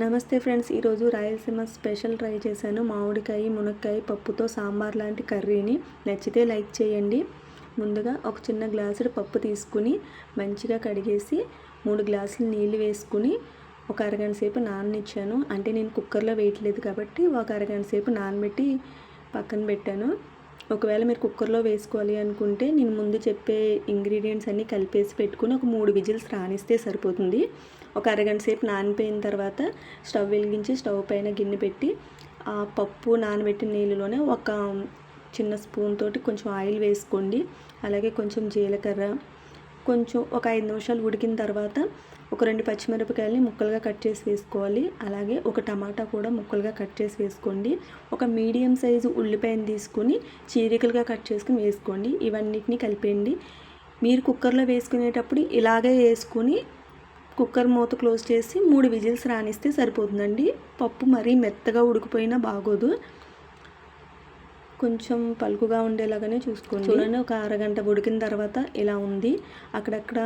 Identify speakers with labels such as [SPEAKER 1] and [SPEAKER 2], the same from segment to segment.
[SPEAKER 1] నమస్తే ఫ్రెండ్స్ ఈరోజు Rayalaseema special try చేశాను. మామిడికాయ మునక్కాయ పప్పుతో సాంబార్ లాంటి కర్రీని. నచ్చితే లైక్ చేయండి. ముందుగా ఒక చిన్న గ్లాసుడు పప్పు తీసుకుని మంచిగా కడిగేసి మూడు గ్లాసులు నీళ్ళు వేసుకుని ఒక అరగంట సేపు నాననిచ్చాను. అంటే నేను కుక్కర్లో వేయట్లేదు కాబట్టి ఒక అరగంట సేపు నానబెట్టి పక్కన పెట్టాను. ఒకవేళ మీరు కుక్కర్లో వేసుకోవాలి అనుకుంటే నేను ముందు చెప్పే ఇంగ్రీడియంట్స్ అన్నీ కలిపేసి పెట్టుకుని ఒక మూడు విజిల్స్ రానిస్తే సరిపోతుంది. ఒక అరగంట సేపు నానిపోయిన తర్వాత స్టవ్ వెలిగించి స్టవ్ పైన గిన్నె పెట్టి ఆ పప్పు నానబెట్టిన నీళ్ళలోనే ఒక చిన్న స్పూన్ తోటి కొంచెం ఆయిల్ వేసుకోండి. అలాగే కొంచెం జీలకర్ర కొంచెం ఒక ఐదు నిమిషాలు ఉడికిన తర్వాత ఒక రెండు పచ్చిమిరపకాయలని ముక్కలుగా కట్ చేసి వేసుకోవాలి. అలాగే ఒక టమాటా కూడా ముక్కలుగా కట్ చేసి వేసుకోండి. ఒక మీడియం సైజు ఉల్లిపాయను తీసుకుని చీరికలుగా కట్ చేసుకుని వేసుకోండి. ఇవన్నిటిని కలిపేయండి. మీరు కుక్కర్లో వేసుకునేటప్పుడు ఇలాగే వేసుకుని కుక్కర్ మూత క్లోజ్ చేసి మూడు విజిల్స్ రానిస్తే సరిపోతుందండి. పప్పు మరీ మెత్తగా ఉడికిపోయినా బాగోదు. కొంచెం పలుకుగా ఉండేలాగానే చూసుకోండి. చూడండి ఒక అరగంట ఉడికిన తర్వాత ఇలా ఉంది. అక్కడక్కడ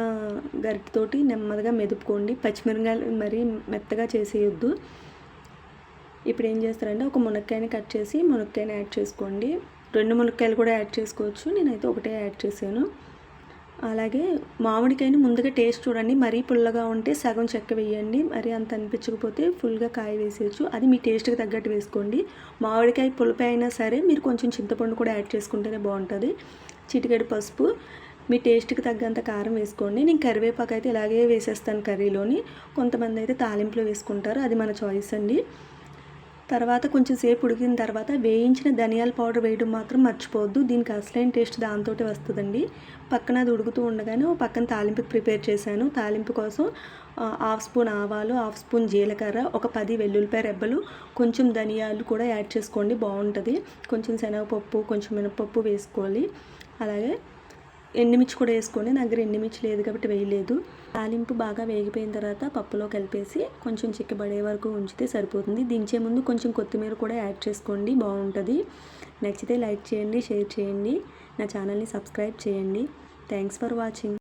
[SPEAKER 1] గరిటతోటి నెమ్మదిగా మెదుపుకోండి. పచ్చిమిరకాయలు మరీ మెత్తగా చేసేయొద్దు. ఇప్పుడు ఏం చేస్తారంటే ఒక మునక్కాయని కట్ చేసి మునక్కాయని యాడ్ చేసుకోండి. రెండు మునక్కాయలు కూడా యాడ్ చేసుకోవచ్చు. నేనైతే ఒకటే యాడ్ చేశాను. అలాగే మామిడికాయని ముందుగా టేస్ట్ చూడండి. మరీ పుల్లగా ఉంటే సగం చెక్క వేయండి. మరి అంత అనిపించకపోతే ఫుల్గా కాయ వేసేయచ్చు. అది మీ టేస్ట్కి తగ్గట్టు వేసుకోండి. మామిడికాయ పులుపు అయినా సరే మీరు కొంచెం చింతపండు కూడా యాడ్ చేసుకుంటేనే బాగుంటుంది. చిటికెడు పసుపు మీ టేస్ట్కి తగ్గంత కారం వేసుకోండి. నేను కరివేపాకు అయితే ఇలాగే వేసేస్తాను కర్రీలోని. కొంతమంది అయితే తాలింపులో వేసుకుంటారు. అది మన చాయిస్ అండి. తర్వాత కొంచెం సేపు ఉడికిన తర్వాత వేయించిన ధనియాల పౌడర్ వేయడం మాత్రం మర్చిపోవద్దు. దీనికి అసలైన టేస్ట్ దాంతో వస్తుందండి. పక్కన అది ఉడుకుతూ ఉండగానే పక్కన తాలింపుకి ప్రిపేర్ చేశాను. తాలింపు కోసం హాఫ్ స్పూన్ ఆవాలు హాఫ్ స్పూన్ జీలకర్ర ఒక పది వెల్లుల్లిపాయ రెబ్బలు కొంచెం ధనియాలు కూడా యాడ్ చేసుకోండి. బాగుంటుంది. కొంచెం శనగపప్పు కొంచెం మినపప్పు వేసుకోవాలి. అలాగే ఎండుమిర్చి కూడా వేసుకోండి. నా దగ్గర ఎండుమిర్చి లేదు కాబట్టి వేయలేదు. తాలింపు బాగా వేగిపోయిన తర్వాత పప్పులో కలిపేసి కొంచెం చిక్కబడే వరకు ఉంచితే సరిపోతుంది. దించే ముందు కొంచెం కొత్తిమీర కూడా యాడ్ చేసుకోండి. బాగుంటుంది. నచ్చితే లైక్ చేయండి షేర్ చేయండి. నా ఛానల్ని సబ్స్క్రైబ్ చేయండి. Thanks for watching.